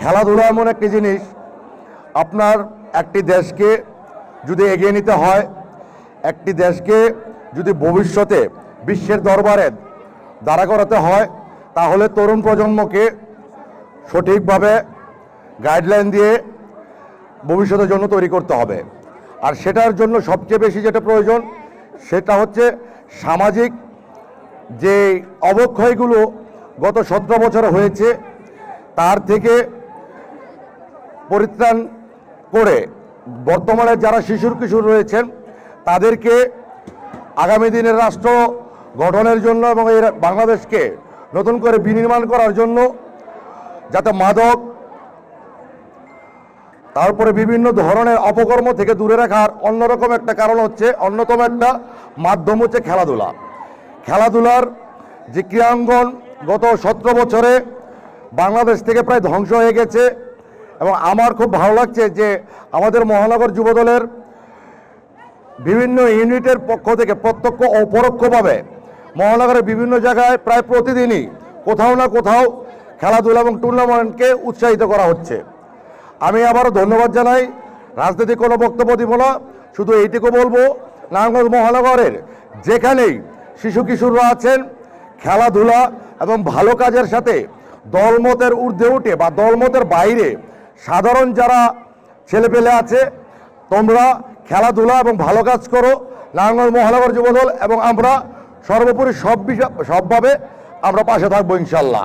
খেলাধুলা এমন একটি জিনিস, আপনার একটি দেশকে যদি এগিয়ে নিতে হয়, একটি দেশকে যদি ভবিষ্যতে বিশ্বের দরবারে দাঁড়া করাতে হয়, তাহলে তরুণ প্রজন্মকে সঠিকভাবে গাইডলাইন দিয়ে ভবিষ্যতের জন্য তৈরি করতে হবে। আর সেটার জন্য সবচেয়ে বেশি যেটা প্রয়োজন, সেটা হচ্ছে সামাজিক যে অবক্ষয়গুলো গত সতেরো বছর হয়েছে, তার থেকে পরিত্রাণ করে বর্তমানে যারা শিশুর কিশোর রয়েছেন, তাদেরকে আগামী দিনের রাষ্ট্র গঠনের জন্য এবং এই বাংলাদেশকে নতুন করে বিনির্মাণ করার জন্য যাতে মাদক, তারপরে বিভিন্ন ধরনের অপকর্ম থেকে দূরে রাখার অন্যরকম একটা কারণ হচ্ছে অন্যতম একটা মাধ্যম হচ্ছে খেলাধুলা। খেলাধুলার যে ক্রীড়াঙ্গন গত সতেরো বছরে বাংলাদেশ থেকে প্রায় ধ্বংস হয়ে গেছে। এবং আমার খুব ভালো লাগছে যে আমাদের মহানগর যুবদলের বিভিন্ন ইউনিটের পক্ষ থেকে প্রত্যক্ষ ও পরোক্ষভাবে মহানগরের বিভিন্ন জায়গায় প্রায় প্রতিদিনই কোথাও না কোথাও খেলাধুলা এবং টুর্নামেন্টকে উৎসাহিত করা হচ্ছে। আমি আবারও ধন্যবাদ জানাই। রাজনৈতিক কোনো বক্তব্য দিব না। শুধু এইটুকু বলব, নারায়ণগঞ্জ মহানগরের যেখানেই শিশু কিশোররা আছেন, খেলাধুলা এবং ভালো কাজের সাথে দলমতের ঊর্ধ্বে উঠে বা দলমতের বাইরে সাধারণ যারা ছেলেপেলে আছে, তোমরা খেলাধুলা এবং ভালো কাজ করো নারায়ণগঞ্জ মহানগর যুবদল এবং আমরা সর্বোপরি সব বিষয় সবভাবে আমরা পাশে থাকব ইনশাল্লাহ